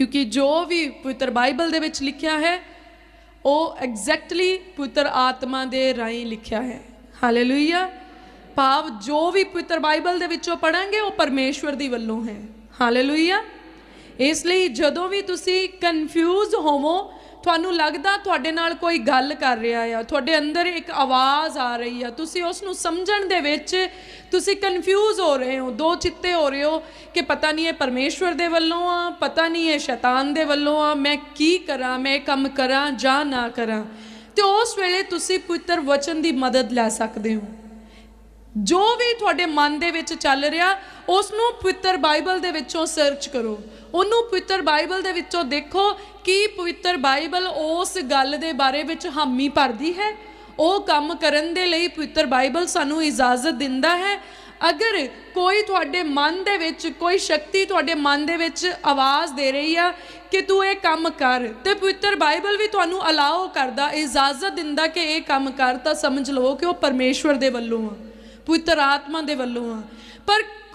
ਕਿਉਂਕਿ ਜੋ ਵੀ ਪਵਿੱਤਰ ਬਾਈਬਲ ਦੇ ਵਿੱਚ ਲਿਖਿਆ ਹੈ, ਉਹ ਐਗਜ਼ੈਕਟਲੀ ਪਵਿੱਤਰ ਆਤਮਾ ਦੇ ਰਾਹੀਂ ਲਿਖਿਆ ਹੈ। ਹਾਲੇਲੂਇਆ ਭਾਵ ਜੋ ਵੀ ਪਵਿੱਤਰ ਬਾਈਬਲ ਦੇ ਵਿੱਚੋਂ ਪੜਾਂਗੇ ਉਹ ਪਰਮੇਸ਼ਵਰ ਦੀ ਵੱਲੋਂ ਹੈ। ਹਾਲੇਲੂਇਆ ਇਸ ਲਈ ਜਦੋਂ ਵੀ ਤੁਸੀਂ ਕਨਫਿਊਜ਼ ਹੋਵੋ ਤੁਹਾਨੂੰ ਲੱਗਦਾ ਤੁਹਾਡੇ ਨਾਲ ਕੋਈ ਗੱਲ ਕਰ ਰਿਹਾ ਆ? ਤੁਹਾਡੇ ਅੰਦਰ ਇੱਕ ਆਵਾਜ਼ ਆ ਰਹੀ ਆ। ਤੁਸੀਂ ਉਸ ਨੂੰ ਸਮਝਣ ਦੇ ਵਿੱਚ ਤੁਸੀਂ ਕਨਫਿਊਜ਼ ਹੋ ਰਹੇ ਹੋ, ਦੋ ਚਿੱਤੇ ਹੋ ਰਹੇ ਹੋ ਕਿ ਪਤਾ ਨਹੀਂ ਇਹ ਪਰਮੇਸ਼ਵਰ ਦੇ ਵੱਲੋਂ ਆ, ਪਤਾ ਨਹੀਂ ਇਹ ਸ਼ੈਤਾਨ ਦੇ ਵੱਲੋਂ ਆ, ਮੈਂ ਕੀ ਕਰਾਂ, ਮੈਂ ਇਹ ਕੰਮ ਕਰਾਂ ਜਾਂ ਨਾ ਕਰਾਂ? ਤੇ ਉਸ ਵੇਲੇ ਤੁਸੀਂ ਪਵਿੱਤਰ ਵਚਨ ਦੀ ਮਦਦ ਲੈ ਸਕਦੇ ਹੋ। ਜੋ ਵੀ ਤੁਹਾਡੇ ਮਨ ਦੇ ਵਿੱਚ ਚੱਲ ਰਿਹਾ ਉਸ ਨੂੰ ਪਵਿੱਤਰ ਬਾਈਬਲ ਦੇ ਵਿੱਚੋਂ ਸਰਚ ਕਰੋ। ਉਹਨੂੰ ਪਵਿੱਤਰ ਬਾਈਬਲ ਦੇ ਵਿੱਚੋਂ ਦੇਖੋ ਕਿ ਪਵਿੱਤਰ ਬਾਈਬਲ ਉਸ ਗੱਲ ਦੇ ਬਾਰੇ ਵਿੱਚ ਹਾਮੀ ਭਰਦੀ ਹੈ। ਉਹ ਕੰਮ ਕਰਨ ਦੇ ਲਈ ਪਵਿੱਤਰ ਬਾਈਬਲ ਸਾਨੂੰ ਇਜਾਜ਼ਤ ਦਿੰਦਾ ਹੈ। ਅਗਰ ਕੋਈ ਤੁਹਾਡੇ ਮਨ ਦੇ ਵਿੱਚ, ਕੋਈ ਸ਼ਕਤੀ ਤੁਹਾਡੇ ਮਨ ਦੇ ਵਿੱਚ ਆਵਾਜ਼ ਦੇ ਰਹੀ ਆ ਕਿ ਤੂੰ ਇਹ ਕੰਮ ਕਰ ਤੇ ਪਵਿੱਤਰ ਬਾਈਬਲ ਵੀ ਤੁਹਾਨੂੰ ਅਲਾਓ ਕਰਦਾ, ਇਜਾਜ਼ਤ ਦਿੰਦਾ ਕਿ ਇਹ ਕੰਮ ਕਰ, ਤਾਂ ਸਮਝ ਲਵੋ ਕਿ ਉਹ ਪਰਮੇਸ਼ਵਰ ਦੇ ਵੱਲੋਂ ਆ। ਪਵਿੱਤਰ ਆਤਮਾ ਦੇ ਵੱਲੋਂ ਆ। ਪਰ